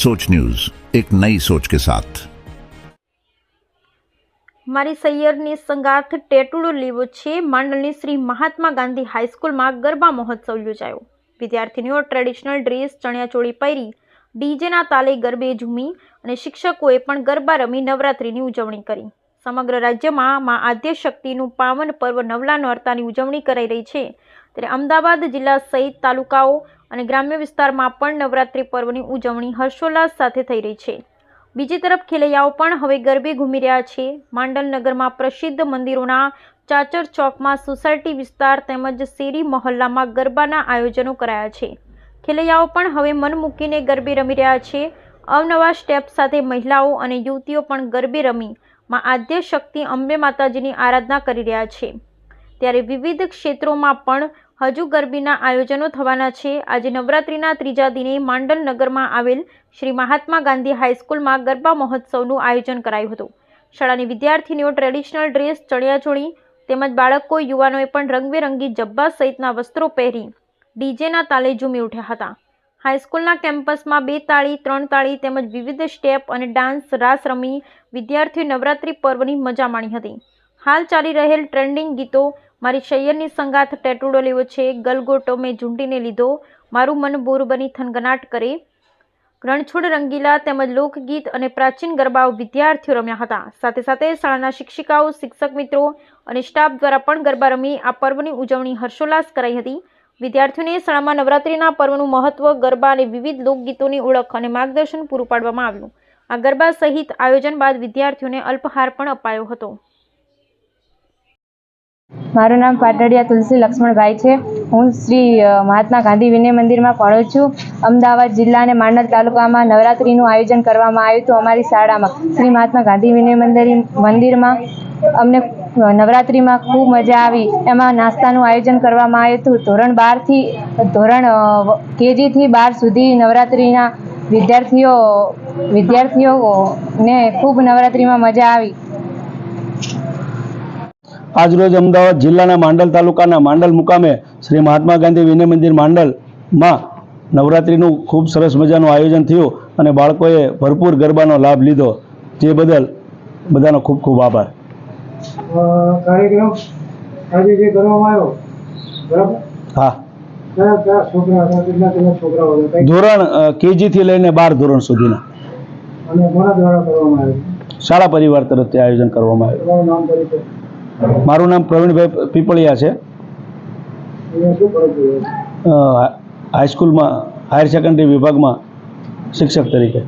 सोच न्यूज एक नई सोच के साथ મારી સૈયરની સંગાથ ટેટુડો લેવો છે માંડલની શ્રી મહાત્મા ગાંધી હાઈસ્કૂલમાં ગરબા મહોત્સવ યોજાયો વિદ્યાર્થીનીઓ ટ્રેડિશનલ ડ્રેસ ચણિયાચોળી પહેરી ડીજેના તાલે ગરબે ઝૂમી અને શિક્ષકોએ પણ ગરબા રમી નવરાત્રિની ઉજવણી કરી સમગ્ર રાજ્યમાં મા આદ્ય શક્તિનું પાવન પર્વ નવલા નોરતાની ઉજવણી કરાઈ રહી છે ત્યારે અમદાવાદ જિલ્લા સહિત તાલુકાઓ અને ગ્રામ્ય વિસ્તારમાં પણ નવરાત્રિ પર્વની ઉજવણી હર્ષોલ્લાસ સાથે થઈ રહી છે. બીજી તરફ ખેલૈયાઓ પણ હવે ગરબે ઘૂમી રહ્યા છે. માંડલ નગરમાં પ્રસિદ્ધ મંદિરોના ચાચર ચોકમાં સોસાયટી વિસ્તાર તેમજ શેરી મહોલ્લામાં ગરબાના આયોજનો કરાયા છે. ખેલૈયાઓ પણ હવે મન મૂકીને ગરબે રમી રહ્યા છે. અવનવા સ્ટેપ સાથે મહિલાઓ અને યુવતીઓ પણ ગરબે રમી માં આદ્ય શક્તિ અંબે માતાજીની આરાધના કરી રહ્યા છે. ત્યારે વિવિધ ક્ષેત્રોમાં પણ હજુ ગરબીના આયોજનો થવાના છે. આજે નવરાત્રિના ત્રીજા દિને માંડલ નગરમાં આવેલ શ્રી મહાત્મા ગાંધી હાઈસ્કૂલમાં ગરબા મહોત્સવનું આયોજન કરાયું હતું. શાળાની વિદ્યાર્થીનીઓ ટ્રેડિશનલ ડ્રેસ, ચણિયાચોળી તેમજ બાળકો, યુવાનોએ પણ રંગબેરંગી જબ્બા સહિતના વસ્ત્રો પહેરી ડીજેના તાલે ઝૂમી ઉઠ્યા હતા. હાઈસ્કૂલના કેમ્પસમાં બે તાળી, ત્રણ તાળી તેમજ વિવિધ સ્ટેપ અને ડાન્સ રાસ રમી વિદ્યાર્થીઓ નવરાત્રિ પર્વની મજા માણી હતી. હાલ ચાલી રહેલ ટ્રેન્ડિંગ ગીતો મારી શૈયરની સંગાથ ટેટુડો લેવો છે ગલગોટો મેં ઝૂંટીને લીધો, મારું મન બોર બની થનગનાટ કરે. રણછોડ રંગીલા તેમજ લોકગીત અને પ્રાચીન ગરબાઓ વિદ્યાર્થીઓ રમ્યા હતા. સાથે સાથે શાળાના શિક્ષિકાઓ, શિક્ષક મિત્રો અને સ્ટાફ દ્વારા પણ ગરબા રમી આ પર્વની ઉજવણી હર્ષોલ્લાસ કરાઈ હતી. વિદ્યાર્થીઓને શાળામાં નવરાત્રિના પર્વનું મહત્વ, ગરબા અને વિવિધ લોકગીતોની ઓળખ અને માર્ગદર્શન પૂરું પાડવામાં આવ્યું. આ ગરબા સહિત આયોજન બાદ વિદ્યાર્થીઓને અલ્પહાર પણ અપાયો હતો. મારું નામ પાટડિયા તુલસી લક્ષ્મણભાઈ છે. હું શ્રી મહાત્મા ગાંધી વિનય મંદિરમાં ભણું છું. અમદાવાદ જિલ્લા અને માંડલ તાલુકામાં નવરાત્રિનું આયોજન કરવામાં આવ્યું હતું અમારી શાળામાં. શ્રી મહાત્મા ગાંધી વિનય મંદિર, મંદિરમાં અમને નવરાત્રિમાં ખૂબ મજા આવી. એમાં નાસ્તાનું આયોજન કરવામાં આવ્યું હતું. ધોરણ બારથી, ધોરણ કેજીથી બાર સુધી નવરાત્રિના વિદ્યાર્થીઓ, વિદ્યાર્થીઓને ખૂબ નવરાત્રિમાં મજા આવી. આજરોજ અમદાવાદ જિલ્લાના માંડલ તાલુકાના માંડલ મુકામે શ્રી મહાત્મા ગાંધી વિનય મંદિર માંડલમાં નવરાત્રિનું ખૂબ સરસ મજાનું આયોજન થયું અને બાળકોએ ભરપૂર ગરબાનો લાભ લીધો. જે બદલ બધાનો ખૂબ ખૂબ આભાર. કાર્યક્રમ આજે જે કરવામાં આવ્યો બરાબર? હા. ધોરણ કેજીથી લઈને બાર ધોરણ સુધીના. શાળા પરિવાર તરફથી આયોજન કરવામાં આવ્યું. મારું નામ પ્રવીણભાઈ પીપળિયા છે. હાઈસ્કૂલમાં હાયર સેકન્ડરી વિભાગમાં શિક્ષક તરીકે.